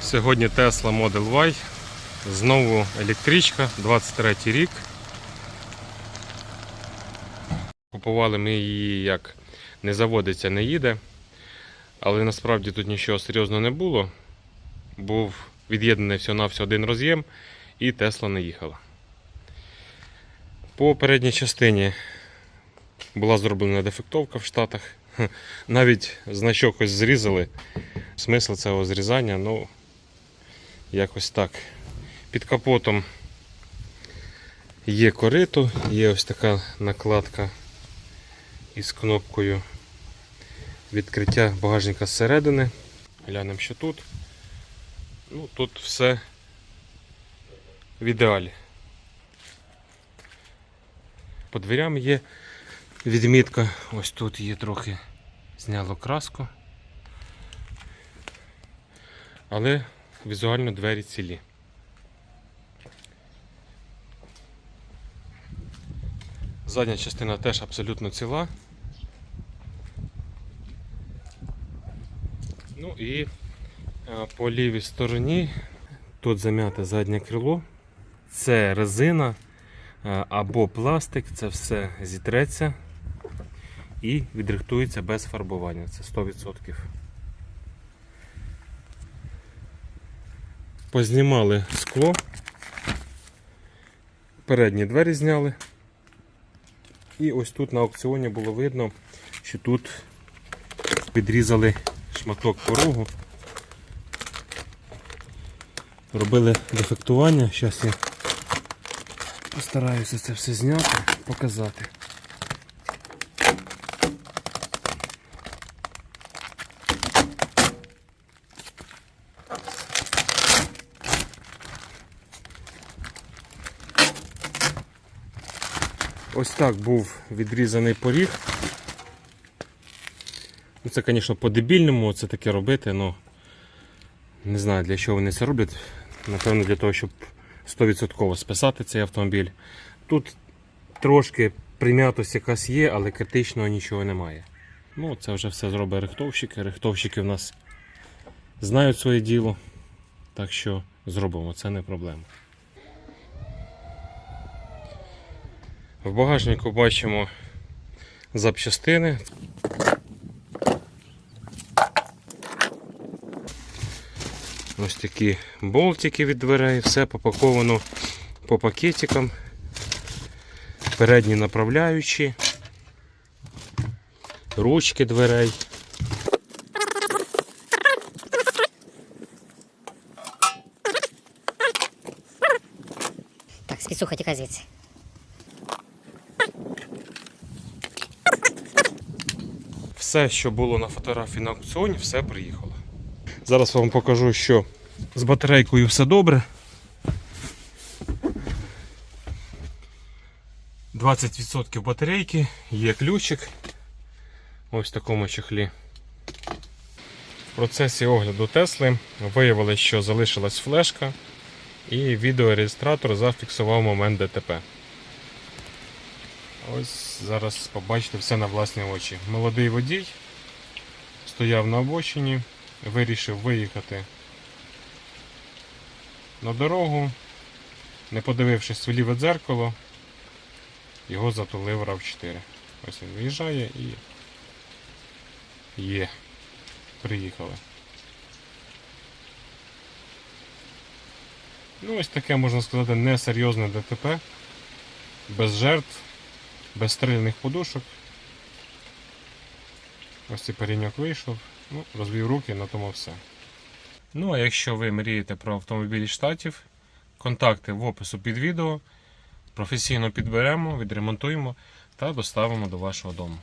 Сьогодні Tesla Model Y. Знову електричка, 23 рік. Купували ми її як не заводиться, не їде. Але насправді тут нічого серйозного не було. Був від'єднаний всього-навсього один роз'єм і Тесла не їхала. По передній частині була зроблена дефектовка в Штатах. Навіть значок ось зрізали. Смисл цього зрізання, ну, якось так. Під капотом є корито, є ось така накладка із кнопкою відкриття багажника зсередини. Глянемо, що тут. Ну, тут все в ідеалі. По дверям є відмітка. Ось тут є трохи зняло краску. Але візуально двері цілі. Задня частина теж абсолютно ціла. Ну і е, по лівій стороні тут зам'яте заднє крило. Це резина е, або пластик, це все зітреться і відрихтується без фарбування. Це 100%. Познімали скло. Передні двері зняли. І ось тут на аукціоні було видно, що тут підрізали шматок порогу. Робили дефектування. Зараз я постараюся це все зняти, показати. Ось так був відрізаний поріг. Ну, Це, звісно, по-дебільному це таке робити, але не знаю для чого вони це роблять. Напевно, для того, щоб 100% списати цей автомобіль. Тут трошки прим'ятость якась є, але критичного нічого немає. Ну, це вже все зробить рихтовщики. Рихтовщики в нас знають своє діло. Так що зробимо, це не проблема. В багажнику бачимо запчастини. Ось такі болтики від дверей, все попаковано по пакетикам. Передні направляючі, ручки дверей. Так, спіцуха, тікай звідси. Все, що було на фотографії на аукціоні, все приїхало. Зараз вам покажу, що з батарейкою все добре. 20% батарейки, є ключик. Ось в такому чехлі. В процесі огляду Тесли виявилось, що залишилась флешка, і відеореєстратор зафіксував момент ДТП. Ось зараз побачите все на власні очі. Молодий водій стояв на обочині, вирішив виїхати на дорогу, не подивившись в ліве дзеркало, його затулив RAV4. Ось він виїжджає і є. Приїхали. Ну, ось таке, можна сказати, несерйозне ДТП, без жертв без стрильних подушок. Ось цей паріньок вийшов, ну, розвів руки, на тому все. Ну, а якщо ви мрієте про автомобілі штатів, контакти в опису під відео. Професійно підберемо, відремонтуємо та доставимо до вашого дому.